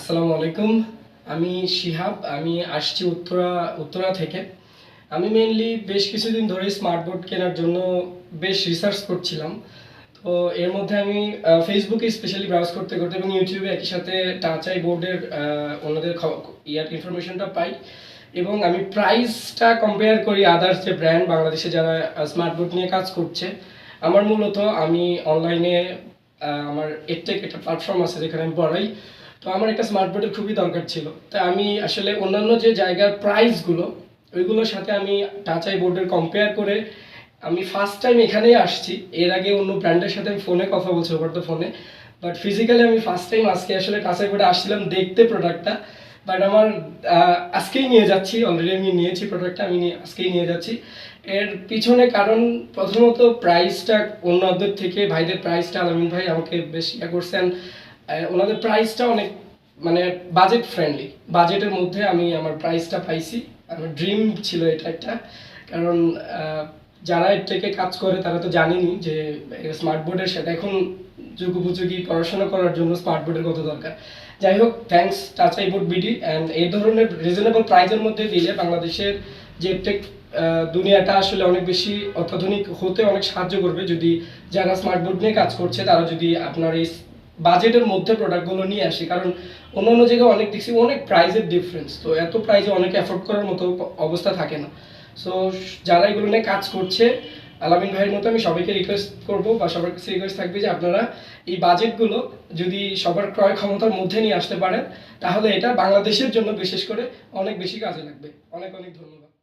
আসসালামু আলাইকুম। আমি শিহাব, আমি আসছি উত্তরা উত্তরা থেকে। আমি মেইনলি বেশ কিছুদিন ধরে স্মার্ট বোর্ড কেনার জন্য বেশ রিসার্চ করছিলাম। তো এর মধ্যে আমি ফেসবুকে স্পেশালি ব্রাউজ করতে করতে এবং ইউটিউবে একই সাথে টাচ আই বোর্ডের ওনাদের ইয়ার ইনফরমেশনটা পাই। এবং আমি প্রাইসটা কম্পেয়ার করি আদার্স যে ব্র্যান্ড বাংলাদেশে যারা স্মার্ট বোর্ড নিয়ে কাজ করছে। আমার মূলত আমি অনলাইনে আমার এডটেক একটা প্ল্যাটফর্ম আছে যেখানে আমি পড়াই। তো আমার একটা স্মার্ট বোর্ডের খুবই দরকার ছিল। তাই আমি আসলে অন্যান্য যে জায়গার প্রাইসগুলো ওইগুলোর সাথে আমি টাচ আই বোর্ডের কম্পেয়ার করে আমি ফার্স্ট টাইম এখানেই আসছি। এর আগে অন্য ব্র্যান্ডের সাথে আমি ফোনে কথা বলছি ওভার দ্য ফোনে বাট ফিজিক্যালি আমি ফার্স্ট টাইম আজকে আসলে টাচ আই বোর্ডে আসছিলাম দেখতে প্রোডাক্টটা বাট আমার আজকেই নিয়ে যাচ্ছি অলরেডি আমি নিয়েছি প্রোডাক্টটা আমি আজকেই নিয়ে যাচ্ছি। এর পিছনে কারণ প্রথমত প্রাইসটা অন্যদের থেকে, ভাইদের প্রাইসটা আলামিন ভাই আমাকে বেশ ইয়া করছেন। ওনাদের প্রাইসটা অনেক মানে বাজেট ফ্রেন্ডলি বাজেটের মধ্যে আমি আমার প্রাইসটা পাইছি। আমার ড্রিম ছিল এটা একটা। কারণ যারা এর থেকে কাজ করে, তারা তো জানেনি যে স্মার্ট বোর্ডের সেটা এখন যুগোপযোগী পড়াশোনা করার জন্য স্মার্ট বোর্ডের কত দরকার। যাই হোক thanks touch I board BD and এই ধরনের রিজনেবল প্রাইজের মধ্যে দিলে বাংলাদেশের যে টেক দুনিয়াটা আসলে অনেক বেশি অত্যাধুনিক হতে অনেক সাহায্য করবে। যদি যারা স্মার্ট বোর্ড নিয়ে কাজ করছে, তারা যদি আপনার এই বাজেটের মধ্যে প্রোডাক্টগুলো নিয়ে আসি, কারণ অন্য অন্য জায়গায় অনেক দেখছি অনেক প্রাইজের ডিফারেন্স তো এত প্রাইজে অনেকে অ্যাফোর্ড করার মতো অবস্থা থাকে না। সো যারা এগুলো নিয়ে কাজ করছে, আলামিন ভাইয়ের মতো আমি সবাইকে রিকোয়েস্ট করব বা সবার কাছে রিকোয়েস্ট থাকবে যে আপনারা এই বাজেটগুলো যদি সবার ক্রয় ক্ষমতার মধ্যে নিয়ে আসতে পারেন, তাহলে এটা বাংলাদেশের জন্য বিশেষ করে অনেক বেশি কাজে লাগবে। অনেক অনেক ধন্যবাদ।